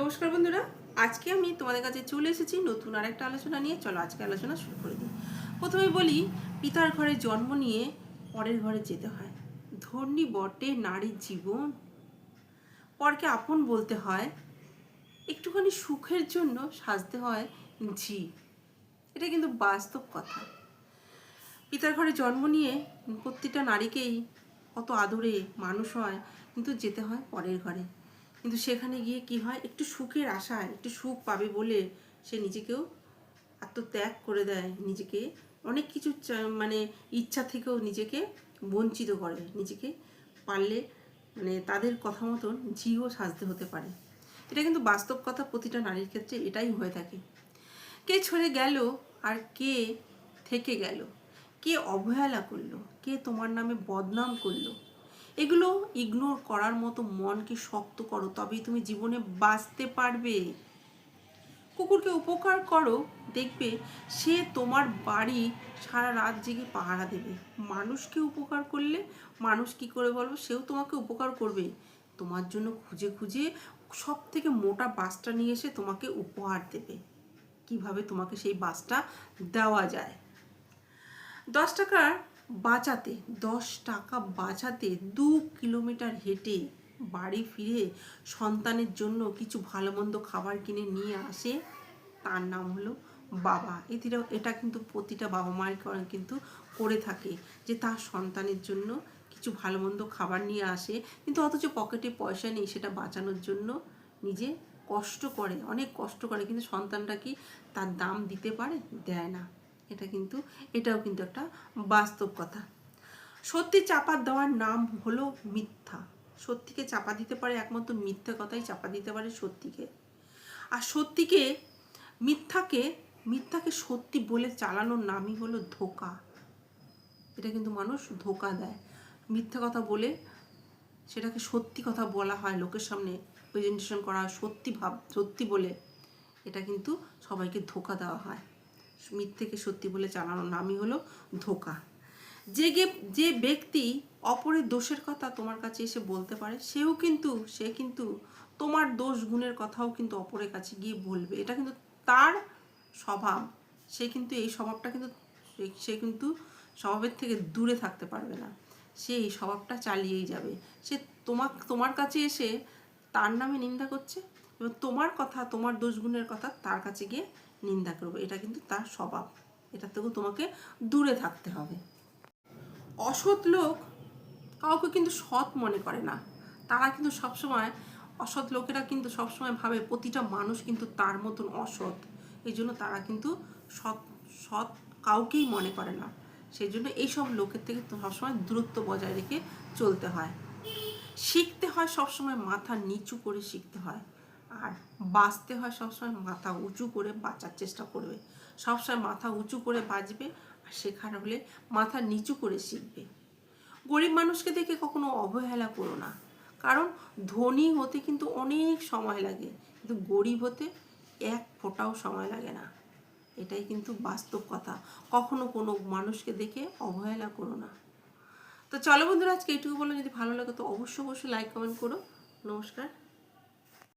নমস্কার বন্ধুরা, আজকে আমি তোমাদের কাছে চলে এসেছি নতুন আরেকটা আলোচনা নিয়ে। চলো আজকে আলোচনা শুরু করে দিই। প্রথমে বলি, পিতার ঘরে জন্ম নিয়ে পরের ঘরে যেতে হয়। ধর্ণী বটে নারীর জীবন। পরকে আপন বলতে হয়, একটুখানি সুখের জন্য সাজতে হয় ঝি। এটা কিন্তু বাস্তব কথা। পিতার ঘরে জন্ম নিয়ে প্রতিটা নারীকেই কত আদরে মানুষ হয়, কিন্তু যেতে হয় পরের ঘরে। কিন্তু সেখানে গিয়ে কি হয়? একটু সুখের আশায়, একটু সুখ পাবে বলে সে নিজেকেও আত্মত্যাগ করে দেয়। নিজেকে অনেক কিছু মানে ইচ্ছা থেকেও নিজেকে বঞ্চিত করে। নিজেকে পারলে মানে তাদের কথা মতন ঝিও সাজতে হতে পারে। এটা কিন্তু বাস্তব কথা প্রতিটা নারীর ক্ষেত্রে এটাই হয়ে থাকে। কে ছড়ে গেল আর কে থেকে গেল? কে অবহেলা করল? কে তোমার নামে বদনাম করল? এগুলো ইগনোর করার মতো মনকে শক্ত করো, তবেই তুমি জীবনে বাঁচতে পারবে। কুকুরকে উপকার করো, দেখবে সে তোমার বাড়ি সারা রাত জেগে পাহারা দেবে। মানুষকে উপকার করলে মানুষ কি করে বলব? সেও তোমাকে উপকার করবে। তোমার জন্য খুঁজে খুঁজে সব থেকে মোটা বাসটা নিয়ে এসে তোমাকে উপহার দেবে। কীভাবে তোমাকে সেই বাসটা দেওয়া যায়? দশ টাকা বাঁচাতে, দশ টাকা বাঁচাতে, দু কিলোমিটার হেঁটে বাড়ি ফিরে সন্তানের জন্য কিছু ভালো মন্দ খাবার কিনে নিয়ে আসে। তার নাম হলো বাবা। এটিরা এটা কিন্তু প্রতিটা বাবা মায়ের কিন্তু করে থাকে যে তার সন্তানের জন্য কিছু ভালো মন্দ খাবার নিয়ে আসে। কিন্তু অথচ পকেটে পয়সা নেই সেটা বাঁচানোর জন্য। নিজে কষ্ট করে, অনেক কষ্ট করে, কিন্তু সন্তানটা কি তার দাম দিতে পারে? দেয় না। এটা কিন্তু, এটাও কিন্তু একটা বাস্তব কথা। সত্যি চাপা দেওয়ার নাম হলো মিথ্যা। সত্যিকে চাপা দিতে পারে একমাত্র মিথ্যা কথাই চাপা দিতে পারে সত্যিকে। আর সত্যিকে, মিথ্যাকে মিথ্যাকে সত্যি বলে চালানোর নামই হলো ধোকা। এটা কিন্তু মানুষ ধোকা দেয়। মিথ্যা কথা বলে সেটাকে সত্যি কথা বলা হয় লোকের সামনে প্রেজেন্টেশন করা সত্যি ভাব, সত্যি বলে। এটা কিন্তু সবাইকে ধোকা দেওয়া হয়। মিথ্যেকে সত্যি বলে চালানোর নামই হলো ধোকা। যে যে ব্যক্তি অপরের দোষের কথা তোমার কাছে এসে বলতে পারে, সেও কিন্তু, সে কিন্তু তোমার দোষ গুণের কথাও কিন্তু অপরের কাছে গিয়ে বলবে। এটা কিন্তু তার স্বভাব। সে কিন্তু এই স্বভাবটা কিন্তু, সে- সে কিন্তু স্বভাবের থেকে দূরে থাকতে পারবে না। সে এই স্বভাবটা চালিয়েই যাবে। সে তোমার তোমার কাছে এসে তার নামে নিন্দা করছে এবং তোমার কথা, তোমার দোষগুণের কথা তার কাছে গিয়ে নিন্দা করবে। এটা কিন্তু তার স্বভাব। এটা থেকেও তোমাকে দূরে থাকতে হবে। অসৎ লোক কাউকে কিন্তু সৎ মনে করে না। তারা কিন্তু সবসময়, অসৎ লোকেরা কিন্তু সবসময় ভাবে প্রতিটা মানুষ কিন্তু তার মতন অসৎ। এই জন্য তারা কিন্তু সৎ সৎ কাউকেই মনে করে না। সেই জন্য এইসব লোকের থেকে সবসময় দূরত্ব বজায় রেখে চলতে হয়। শিখতে হয় সবসময়, মাথা নিচু করে শিখতে হয়। আর বাঁচতে হয় সবসময় মাথা উঁচু করে বাঁচার চেষ্টা করবে। সবসময় মাথা উঁচু করে বাঁচবে আর শেখার হলে মাথা নিচু করে শিখবে। গরিব মানুষকে দেখে কখনো অবহেলা করো না। কারণ ধনী হতে কিন্তু অনেক সময় লাগে, কিন্তু গরিব হতে এক ফোঁটাও সময় লাগে না। এটাই কিন্তু বাস্তব কথা। কখনো কোনো মানুষকে দেখে অবহেলা করো না। তো চলো বন্ধুরা, আজকে এইটুকু বলো যদি ভালো লাগে তো অবশ্যই অবশ্যই লাইক কমেন্ট করো। নমস্কার।